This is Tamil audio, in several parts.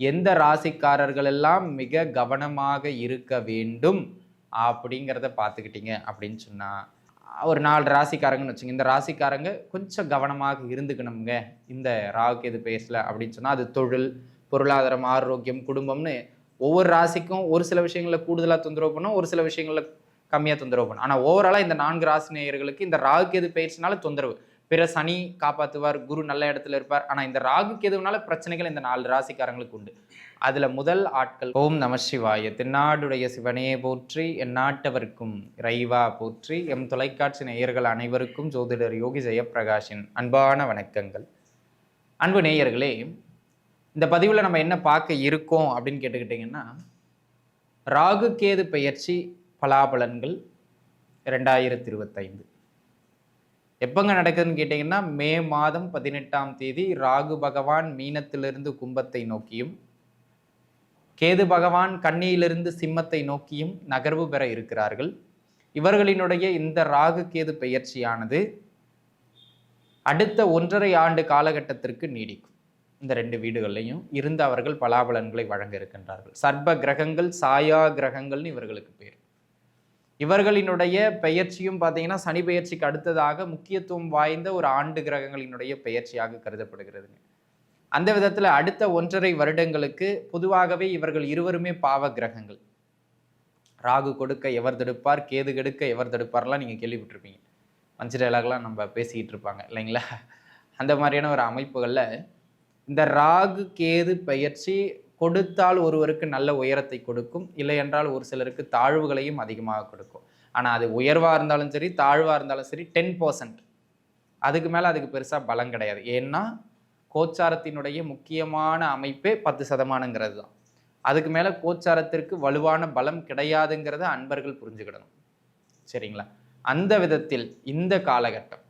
எந்த ராசிக்காரர்கள் எல்லாம் மிக கவனமாக இருக்க வேண்டும் அப்படிங்கிறத பார்த்துக்கிட்டீங்க அப்படின்னு சொன்னால் ஒரு நாலு ராசிக்காரங்கன்னு வச்சுங்க இந்த ராசிக்காரங்க கொஞ்சம் கவனமாக இருந்துக்கணுங்க இந்த ராவுக்கு எது பேசல அப்படின்னு சொன்னால் அது தொழில் பொருளாதாரம் ஆரோக்கியம் குடும்பம்னு ஒவ்வொரு ராசிக்கும் ஒரு சில விஷயங்களில் கூடுதலாக தொந்தரவு பண்ணும் ஒரு சில விஷயங்களில் கம்மியாக தொந்தரவு பண்ணும். ஆனால் ஓவராலாக இந்த நான்கு ராசி நேயர்களுக்கு இந்த ராகுக்கு எது பயிற்சினால தொந்தரவு. பிற சனி காப்பாற்றுவார் குரு நல்ல இடத்துல இருப்பார். ஆனால் இந்த ராகுக்கு எதுவுனால பிரச்சனைகள் இந்த நாலு ராசிக்காரங்களுக்கு உண்டு. அதில் முதல் ஆட்கள் ஓம் நம சிவாய. தென்னாடுடைய சிவனையே போற்றி என் நாட்டவர்க்கும் ரைவா போற்றி எம் தொலைக்காட்சி நேயர்கள் அனைவருக்கும் ஜோதிடர் யோகி ஜெயப்பிரகாஷின் அன்பான வணக்கங்கள். அன்பு நேயர்களே இந்த பதிவில் நம்ம என்ன பார்க்க இருக்கோம் அப்படின்னு கேட்டுக்கிட்டிங்கன்னா ராகு கேது பெயர்ச்சி பலாபலன்கள் ரெண்டாயிரத்தி இருபத்தைந்து. எப்போங்க நடக்குதுன்னு கேட்டிங்கன்னா மே மாதம் பதினெட்டாம் தேதி ராகு பகவான் மீனத்திலிருந்து கும்பத்தை நோக்கியும் கேது பகவான் கன்னியிலிருந்து சிம்மத்தை நோக்கியும் நகர்வு பெற இருக்கிறார்கள். இவர்களினுடைய இந்த ராகு கேது பெயர்ச்சியானது அடுத்த ஒன்றரை ஆண்டு காலகட்டத்திற்கு நீடிக்கும். இந்த ரெண்டு வீடுகள்லையும் இருந்து அவர்கள் பலாபலன்களை வழங்க இருக்கின்றார்கள். சர்ப கிரகங்கள் சாயா கிரகங்கள்னு இவர்களுக்கு பேர். இவர்களினுடைய பெயர்ச்சியும் பார்த்தீங்கன்னா சனி பெயர்ச்சிக்கு அடுத்ததாக முக்கியத்துவம் வாய்ந்த ஒரு ஆண்டு கிரகங்களினுடைய பெயர்ச்சியாக கருதப்படுகிறதுங்க அந்த விதத்தில் அடுத்த ஒன்றரை வருடங்களுக்கு பொதுவாகவே இவர்கள் இருவருமே பாவ கிரகங்கள். ராகு கொடுக்க எவர் தடுப்பார் கேது கெடுக்க எவர் தடுப்பார்லாம் நீங்கள் கேள்விப்பட்டிருப்பீங்க. மஞ்சள் டயலாக்லாம் நம்ம பேசிக்கிட்டு இருப்பாங்க இல்லைங்களா? அந்த மாதிரியான ஒரு அமைப்புகளில் இந்த ராகு கேது பயிற்சி கொடுத்தால் ஒருவருக்கு நல்ல உயரத்தை கொடுக்கும். இல்லை என்றால் ஒரு சிலருக்கு தாழ்வுகளையும் அதிகமாக கொடுக்கும். ஆனால் அது உயர்வாக இருந்தாலும் சரி தாழ்வாக இருந்தாலும் சரி டென் பர்சன்ட் அதுக்கு மேலே அதுக்கு பெருசாக பலம் கிடையாது. ஏன்னா கோச்சாரத்தினுடைய முக்கியமான அமைப்பே பத்து சதமானங்கிறது தான். அதுக்கு மேலே கோச்சாரத்திற்கு வலுவான பலம் கிடையாதுங்கிறத அன்பர்கள் புரிஞ்சுக்கிடணும். சரிங்களா? அந்த விதத்தில் இந்த காலகட்டம்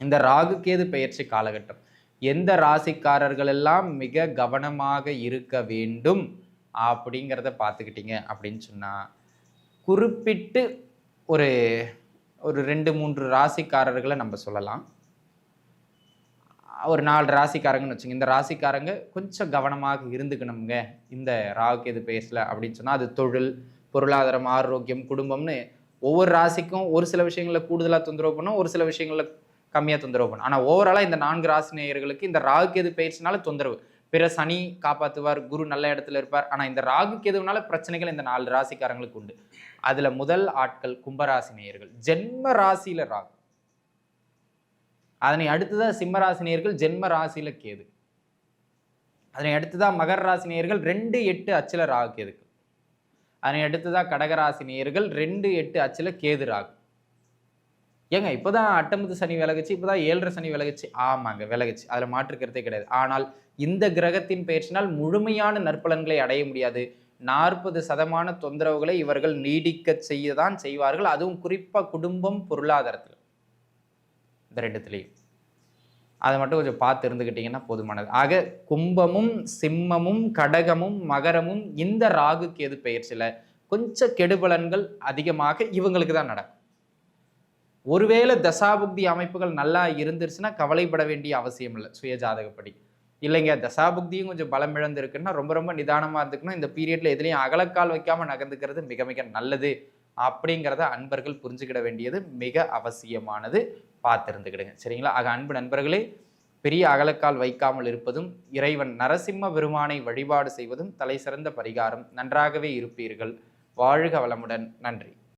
இந்த ராகு கேது பெயர்ச்சி காலகட்டம் எந்த ராசிக்காரர்கள் எல்லாம் மிக கவனமாக இருக்க வேண்டும் அப்படிங்கிறத பார்த்துக்கிட்டீங்க அப்படின்னு சொன்னால் குறிப்பிட்டு ஒரு ஒரு ரெண்டு மூன்று ராசிக்காரர்களை நம்ம சொல்லலாம். ஒரு நாலு ராசிக்காரங்கன்னு வச்சுங்க இந்த ராசிக்காரங்க கொஞ்சம் கவனமாக இருந்துக்கணுங்க இந்த ராகுக்கு எது பேசல அப்படின்னு சொன்னால் அது தொழில் பொருளாதாரம் ஆரோக்கியம் குடும்பம்னு ஒவ்வொரு ராசிக்கும் ஒரு சில விஷயங்களில் கூடுதலாக தொந்தரவு பண்ணும் ஒரு சில விஷயங்களில் கம்மியாக தொந்தரவு பண்ணும் ஆனால் ஓவராலாக இந்த நான்கு ராசி நேயர்களுக்கு இந்த ராகுக்கு எது பயிற்சினால தொந்தரவு. பிற சனி காப்பாற்றுவார் குரு நல்ல இடத்துல இருப்பார். ஆனால் இந்த ராகுக்கு எதுனால பிரச்சனைகள் இந்த நாலு ராசிக்காரங்களுக்கு உண்டு. அதில் முதல் ஆட்கள் கும்பராசி நேயர்கள். ஜென்ம ராசியில் ராகு. அதனை அடுத்துதான் சிம்மராசி நேயர்கள் ஜென்ம ராசியில் கேது. அதனை அடுத்துதான் மகர ராசினியர்கள் ரெண்டு எட்டு அச்சில் ராகு கேதுக்கு அதனை அடுத்ததாக கடகராசினியர்கள் ரெண்டு எட்டு அச்சில் கேது ராகு. ஏங்க இப்போதான் அட்டம்பது சனி விலகுச்சு இப்போதான் ஏழரை சனி விலகுச்சு. ஆமாங்க விலகுச்சு. அதில் மாற்றுக்கிறதே கிடையாது. ஆனால் இந்த கிரகத்தின் பயிற்சினால் முழுமையான நற்பலன்களை அடைய முடியாது. நாற்பது சதமான தொந்தரவுகளை இவர்கள் நீடிக்க செய்ய தான் செய்வார்கள். அதுவும் குறிப்பாக குடும்பம் பொருளாதாரத்தில். இந்த ரெண்டுத்துலேயும். அதை மட்டும் கொஞ்சம் பார்த்து இருந்துக்கிட்டிங்கன்னா போதுமானது. ஆக கும்பமும் சிம்மமும் கடகமும் மகரமும் இந்த ராகு கேது பெயர்ச்சியில் கொஞ்சம் கெடுபலன்கள் அதிகமாக இவங்களுக்கு தான் நடக்கும். ஒருவேளை தசாபுக்தி அமைப்புகள் நல்லா இருந்துருச்சுன்னா கவலைப்பட வேண்டிய அவசியம் இல்லை சுய ஜாதகப்படி. இல்லைங்க தசாபுக்தியும் கொஞ்சம் பலம் இழந்திருக்குன்னா ரொம்ப ரொம்ப நிதானமாக இருந்துக்கணும். இந்த பீரியட்ல எதுலேயும் அகலக்கால் வைக்காமல் நகர்ந்துக்கிறது மிக மிக நல்லது அப்படிங்கிறத அன்பர்கள் புரிஞ்சுக்கிட வேண்டியது மிக அவசியமானது. பார்த்துருந்துக்கிடுங்க. சரிங்களா? ஆக அன்பு நண்பர்களே பெரிய அகலக்கால் வைக்காமல் இருப்பதும் இறைவன் நரசிம்ம பெருமானை வழிபாடு செய்வதும் தலை சிறந்த பரிகாரம். நன்றாகவே இருப்பீர்கள். வாழ்க வளமுடன். நன்றி.